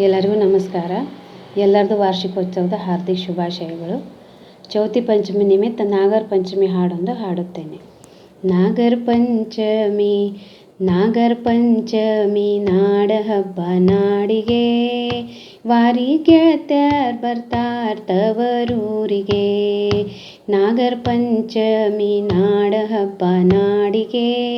ಎಲ್ಲರಿಗೂ ನಮಸ್ಕಾರ. ಎಲ್ಲರದು ವಾರ್ಷಿಕೋತ್ಸವದ ಹಾರ್ದಿಕ ಶುಭಾಶಯಗಳು. ಚೌತಿ ಪಂಚಮಿ ನಿಮಿತ್ತ ನಾಗರ ಪಂಚಮಿ ಹಾಡೊಂದು ಹಾಡುತ್ತೇನೆ. ನಾಗರ ಪಂಚಮಿ ನಾಗರ ಪಂಚಮಿ ನಾಡ ಹಬ್ಬ ನಾಡಿಗೆ. ವಾರಿ ಗೆಳತ್ಯಾರ್ ಬರ್ತಾರ್ ತವರೂರಿಗೆ. ನಾಗರ ಪಂಚಮಿ ನಾಡ ಹಬ್ಬ ನಾಡಿಗೆ.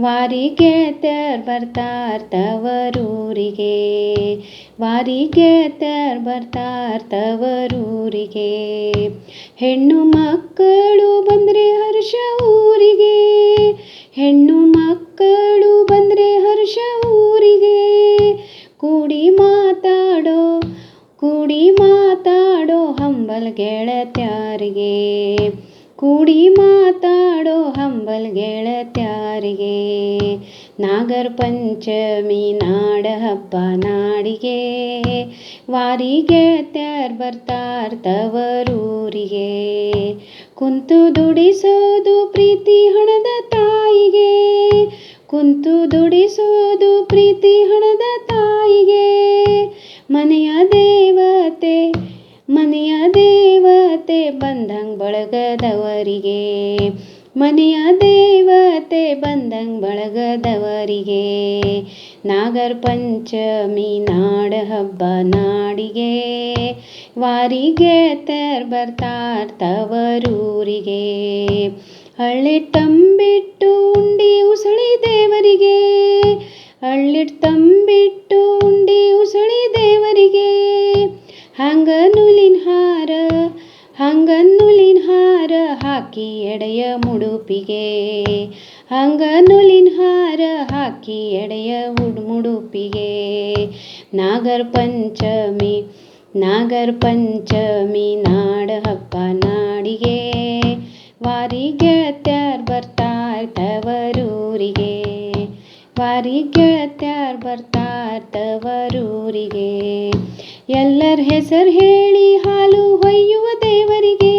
ವಾರಿ ಗೆಳತ್ಯಾರ್ ಬರ್ತಾರ್ ತವರೂರಿಗೆ. ವಾರಿ ಗೆಳತ್ಯಾರ್ ಬರ್ತಾರ್ ತವರೂರಿಗೆ. ಹೆಣ್ಣು ಮಕ್ಕಳು ಬಂದರೆ ಹರ್ಷ ಊರಿಗೆ. ಹೆಣ್ಣು ಮಾತಾಡೋ ಕೂಡಿ ಮಾತಾಡೋ ಹಂಬಲ್ ಗೆಳತ್ಯಾರಿಗೆ. ಕೂಡಿ ಮಾತಾಡೋ ಹಂಬಲ್ ಗೆಳತ್ಯಾರಿಗೆ. ನಾಗರ ಪಂಚಮಿ ನಾಡ ಹಬ್ಬ ನಾಡಿಗೆ. ವಾರಿ ಗೆಳತ್ಯಾರ್ ಬರ್ತಾರ್ ತವರೂರಿಗೆ. ಕುಂತು ದುಡಿಸೋದು ಪ್ರೀತಿ ಹಣದ ತಾಯಿಗೆ. ಕುಂತು ದುಡಿಸೋದು ಪ್ರೀತಿ ಹಣದ ತಾಯಿಗೆ, ಮನೆಯ ದೇವತೆ ಮನೆಯ ದೇವತೆ ಬಂದಂಗ್ ಬಳಗದವರಿಗೆ, ಮನೆಯ ದೇವತೆ ಬಂದಂಗ್ ಬಳಗದವರಿಗೆ, ನಾಗರ ಪಂಚಮಿ ನಾಡ ಹಬ್ಬ ನಾಡಿಗೆ, ವಾರಿಗೆ ತೆರ್ ಬರ್ತಾರ ತವರೂರಿಗೆ ತಂಬಿಟ್ಟು ಉಂಡಿ ಉಸಳಿ ದೇವರಿಗೆ, ಹಳ್ಳಿ ತಂಬಿಟ್ಟು ಹಂಗ ನೂಲಿನ ಹಾರ ಹಂಗ ನೂಲಿನ ಹಾರ ಹಾಕಿ ಎಡೆಯ ಮುಡುಪಿಗೆ. ಹಂಗ ನೂಲಿನ ಹಾರ ಹಾಕಿ ಎಡೆಯ ಉಡ್ ಮುಡುಪಿಗೆ. ನಾಗರ ಪಂಚಮಿ ನಾಗರ ಪಂಚಮಿ ನಾಡ ಹಬ್ಬ ವಾರಿ ಗೆಳತ್ಯಾರ್ ಬರ್ತಾರ್ ತವರೂರಿಗೆ. ಎಲ್ಲರ ಹೆಸರು ಹೇಳಿ ಹಾಲು ಹೊಯ್ಯುವ ದೇವರಿಗೆ.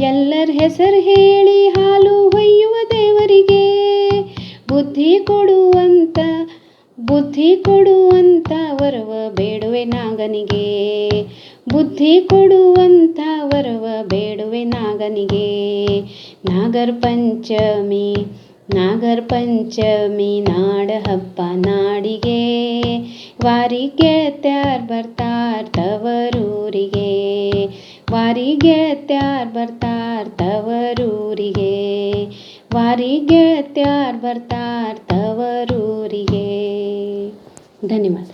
ಎಲ್ಲರ ಹೆಸರು ಹೇಳಿ ಹಾಲು ಹೊಯ್ಯುವ ದೇವರಿಗೆ. ಬುದ್ಧಿ ಕೊಡುವಂತ ಬುದ್ಧಿ ಕೊಡುವಂತ ವರವ ಬೇಡುವೆ ನಾಗನಿಗೆ. ಬುದ್ಧಿ ಕೊಡುವಂತ ವರವ ಬೇಡುವೆ ನಾಗನಿಗೆ. ನಾಗರ ಪಂಚಮಿ ನಾಗರ ಪಂಚಮಿ ನಾಡ ಹಬ್ಬ ನಾಡಿಗೆ ವಾರಿ ಗೆಳತ್ಯಾರ್ ಬರ್ತಾರ್ ತವರೂರಿಗೆ. ವಾರಿ ಗೆಳತ್ಯಾರ್ ಬರ್ತಾರ್ ತವರೂರಿಗೆ. ವಾರಿ ಗೆಳತ್ಯಾರ್ ಬರ್ತಾರ್ ತವರೂರಿಗೆ. ಧನ್ಯವಾದ.